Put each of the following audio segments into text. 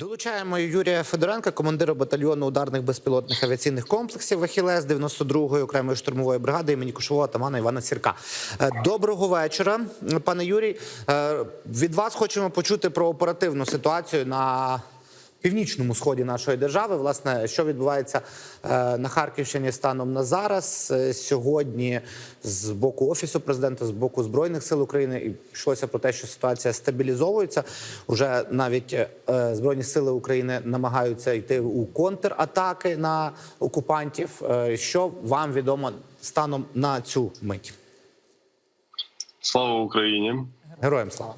Долучаємо Юрія Федоренка, командира батальйону ударних безпілотних авіаційних комплексів «Ахілес» 92-ї окремої штурмової бригади імені Кушового атамана Івана Сірка. Е, Доброго вечора, пане Юрій. Е, Від вас хочемо почути про оперативну ситуацію на північному сході нашої держави. Власне, що відбувається е, на Харківщині станом на зараз. Е, Сьогодні з боку офісу президента, з боку збройних сил України, і йшлося про те, що ситуація стабілізовується. Уже навіть е, збройні сили України намагаються йти у контратаки на окупантів. Що вам відомо станом на цю мить? Слава Україні! Героям слава.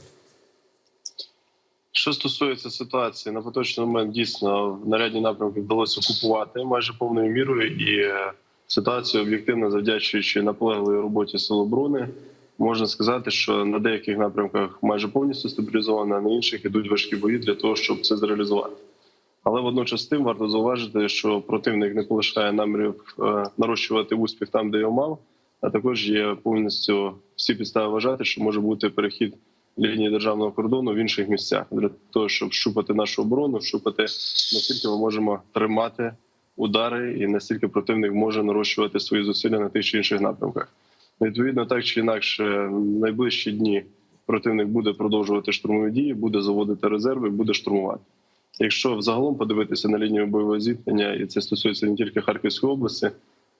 Що стосується ситуації, на поточний момент дійсно нарядні напрямки вдалося окупувати майже повною мірою, і е, ситуацію об'єктивно завдячуючи наполегливій роботі Сил оборони, можна сказати, що на деяких напрямках майже повністю стабілізовано, а на інших ідуть важкі бої для того, щоб це зреалізувати. Але водночас тим варто зауважити, що противник не полишає намірів е, нарощувати успіх там, де його мав. А також є повністю всі підстави вважати, що може бути перехід лінії державного кордону в інших місцях для того, щоб щупати нашу оборону, щупати наскільки ми можемо тримати удари, і наскільки противник може нарощувати свої зусилля на тих чи інших напрямках. Відповідно, так чи інакше, в найближчі дні противник буде продовжувати штурмові дії, буде заводити резерви, буде штурмувати. Якщо взагалом подивитися на лінію бойового зіткнення, і це стосується не тільки Харківської області,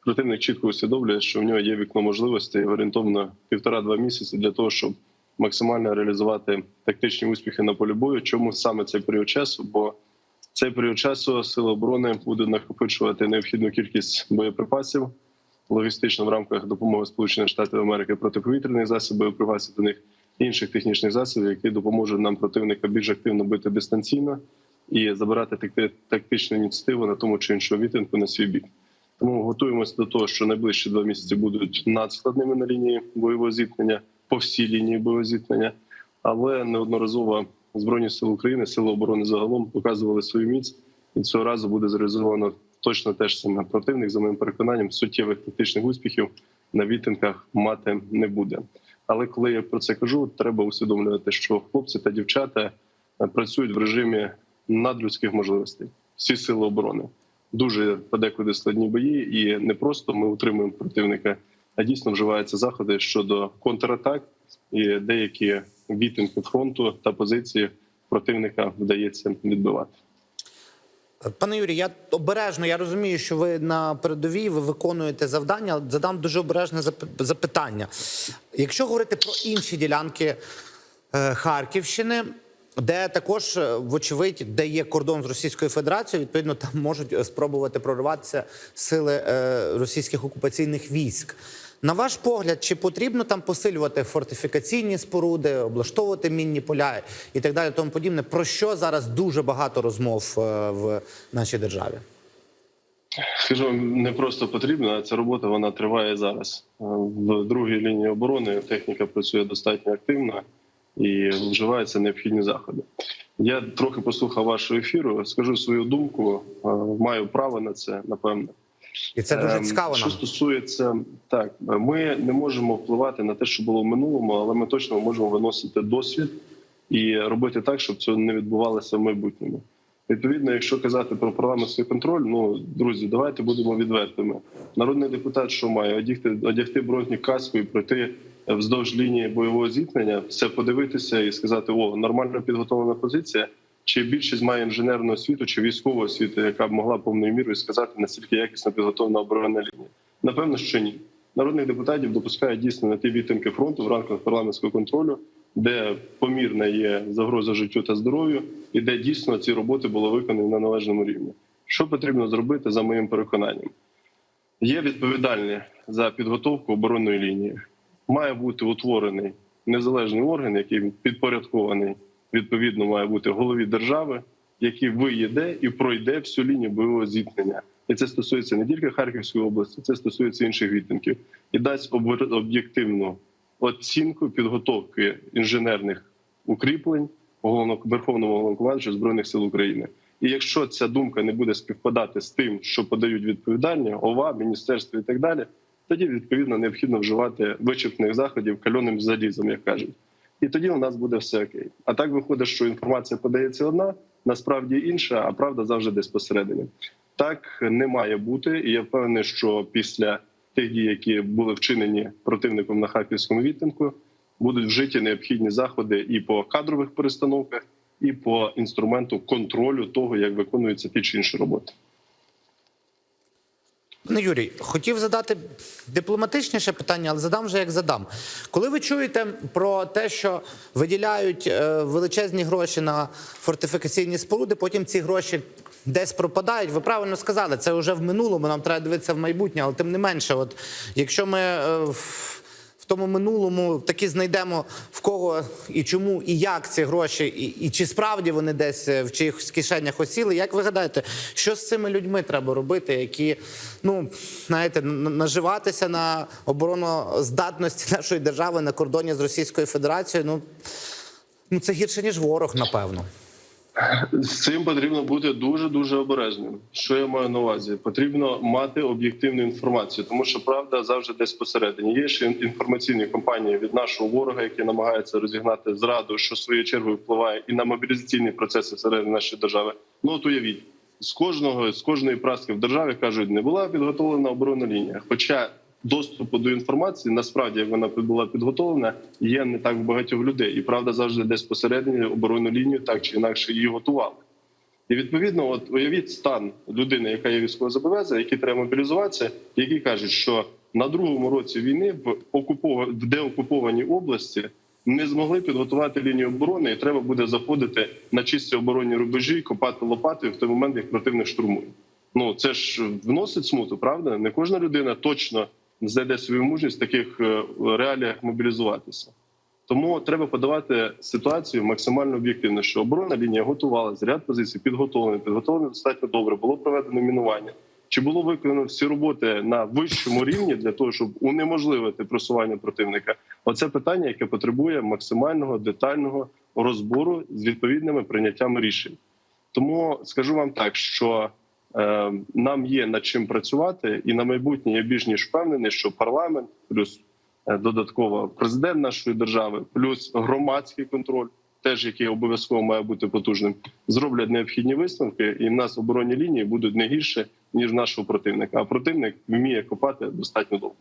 противник чітко усвідомлює, що в нього є вікно можливостей орієнтовно півтора-два місяці для того, щоб максимально реалізувати тактичні успіхи на полі бою. Чому саме цей період часу? Бо цей період часу сили оборони будуть накопичувати необхідну кількість боєприпасів логістично в рамках допомоги Сполучених Штатів Америки протиповітряних засобів, боєприпасів до них інших технічних засобів, які допоможуть нам противника більш активно бити дистанційно і забирати такти- тактичну ініціативу на тому чи іншому вітинку на свій бік. Тому готуємося до того, що найближчі два місяці будуть надскладними на лінії бойового зіткнення по всій лінії бойового зіткнення, але неодноразово збройні сили України, сили оборони загалом показували свою міць, і цього разу буде зреалізовано точно те ж саме. Противник, за моїм переконанням, суттєвих тактичних успіхів на вітинках мати не буде. Але коли я про це кажу, треба усвідомлювати, що хлопці та дівчата е, працюють в режимі надлюдських можливостей. Всі сили оборони дуже подекуди складні бої, і не просто ми утримуємо противника, дійсно вживаються заходи щодо контратак і деякі відтинки фронту та позиції противника вдається відбивати. Пане Юрій, я обережно. Я розумію, що ви на передовій ви виконуєте завдання. Задам дуже обережне запитання. Якщо говорити про інші ділянки е, Харківщини, де також, е, вочевидь, де є кордон з Російською Федерацією, відповідно, там можуть е, спробувати прориватися сили е, російських окупаційних військ. На ваш погляд, чи потрібно там посилювати фортифікаційні споруди, облаштовувати мінні поля і так далі, тому подібне? Про що зараз дуже багато розмов в нашій державі? Скажу, не просто потрібно, а ця робота вона триває зараз. В другій лінії оборони техніка працює достатньо активно і вживаються необхідні заходи. Я трохи послухав вашого ефіру. Скажу свою думку. Маю право на це, напевно. І це дуже Ем, цікаво. Що Нам стосується так, ми не можемо впливати на те, що було в минулому, але ми точно можемо виносити досвід і робити так, щоб цього не відбувалося в майбутньому. Відповідно, якщо казати про парламентський контроль, ну друзі, давайте будемо відвертими. Народний депутат, що має одягти, одягти броню каску і пройти вздовж лінії бойового зіткнення, все подивитися і сказати: о, нормально підготовлена позиція. Чи більшість має інженерну освіту чи військову освіту, яка б могла повною мірою сказати, наскільки якісно підготовлена оборонна лінія? Напевно, що ні. Народних депутатів допускають дійсно на ті відтинки фронту в рамках парламентського контролю, де помірна є загроза життю та здоров'ю, і де дійсно ці роботи були виконані на належному рівні. Що потрібно зробити за моїм переконанням? Є відповідальні за підготовку оборонної лінії. Має бути утворений незалежний орган, який підпорядкований відповідно має бути голові держави, який виїде і пройде всю лінію бойового зіткнення. І це стосується не тільки Харківської області, це стосується інших відтинків, і дасть об'єктивну оцінку підготовки інженерних укріплень верховного головнокомандуючого збройних сил України. І якщо ця думка не буде співпадати з тим, що подають відповідальні ОВА, міністерство і так далі, тоді відповідно необхідно вживати вичерпних заходів кальоним залізом, як кажуть. і тоді у нас буде все окей. А так виходить, що інформація подається одна, насправді інша, а правда завжди десь посередині. Так не має бути, і я впевнений, що після тих дій, які були вчинені противником на харківському відтинку, будуть вжиті необхідні заходи і по кадрових перестановках, і по інструменту контролю того, як виконуються ті чи інші роботи. Пане Юрій, хотів задати дипломатичніше питання, але задам вже як задам. Коли ви чуєте про те, що виділяють е, величезні гроші на фортифікаційні споруди, потім ці гроші десь пропадають. Ви правильно сказали, це вже в минулому. Нам треба дивитися в майбутнє, але тим не менше, от якщо ми е, тому минулому таки знайдемо в кого і чому, і як ці гроші, і, і чи справді вони десь е, в чиїхось кишенях осіли. Як ви гадаєте, що з цими людьми треба робити, які ну знаєте, наживатися на обороноздатності нашої держави на кордоні з Російською Федерацією? Ну, ну це гірше ніж ворог, напевно. З цим потрібно бути дуже дуже обережним. Що я маю на увазі? Потрібно мати об'єктивну інформацію, тому що правда завжди десь посередині. Є ще інформаційні компанії від нашого ворога, які намагаються розігнати зраду, що своєю чергою впливає і на мобілізаційні процеси всередині нашої держави. Ну от уявіть, з кожного з кожної праски в державі кажуть, не була підготовлена оборонна лінія. Хоча доступу до інформації насправді як вона була підготовлена, є не так в багатьох людей, і правда завжди десь посередині оборонну лінію так чи інакше її готували. І відповідно, от уявіть стан людини, яка є військовозобов'язана, який треба мобілізуватися, які кажуть, що на другому році війни в окупова в деокупованій області не змогли підготувати лінію оборони, і треба буде заходити на чисті оборонні рубежі, копати лопатою в той момент, як противник штурмує. Ну це ж вносить смуту, правда? Не кожна людина точно знайде свою мужність в таких е, реаліях мобілізуватися. Тому треба подавати ситуацію максимально об'єктивно, що оборонна лінія готувалася, ряд позицій підготовлений, підготовлений достатньо добре. Було проведено мінування. Чи було виконано всі роботи на вищому рівні для того, щоб унеможливити просування противника? Оце питання, яке потребує максимального детального розбору з відповідними прийняттями рішень. Тому скажу вам так, що нам є над чим працювати, і на майбутнє я більш ніж впевнений, що парламент плюс е, додатково президент нашої держави, плюс громадський контроль, теж який обов'язково має бути потужним, зроблять необхідні висновки, і в нас оборонні лінії будуть не гірше ніж нашого противника. А противник вміє копати достатньо довго.